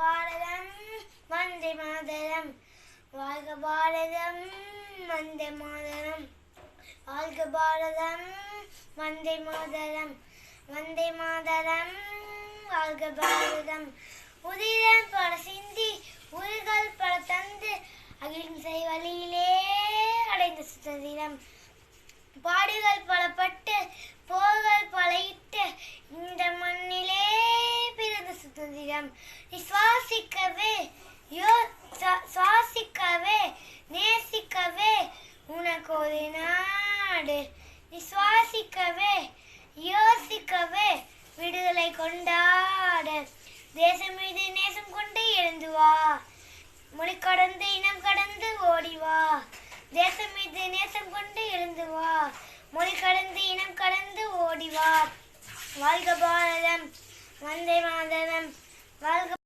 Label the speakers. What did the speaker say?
Speaker 1: பாரதம் வந்தே மாதரம். வாழ்க பாரதம் வந்தே மாதரம். வாழ்க பாரதம் வந்தே மாதரம். வந்தே மாதரம் வாழ்க பாரதம். உதிரம் பல சிந்தி உயிர்கள் பல தந்து அகிம்சை வழியிலே அடைந்த சுதந்திரம். பாடுகள் பல பட்டு சுதந்திரம் நீ சுவாசிக்கவே யோ சுவாசிக்கவே நேசிக்கவே உனக்கு ஒரு நாடு. நீ சுவாசிக்கவே யோசிக்கவே விடுதலை கொண்டாடு. தேசம் மீது நேசம் கொண்டு எழுந்து வா. மொழி கடந்து இனம் கடந்து ஓடி வா. தேசம் மீது நேசம் கொண்டு எழுந்து வா. மொழி கடந்து இனம் கடந்து ஓடி வா. வாழ்க பாரதம். வந்தே மாதரம். வாழ்க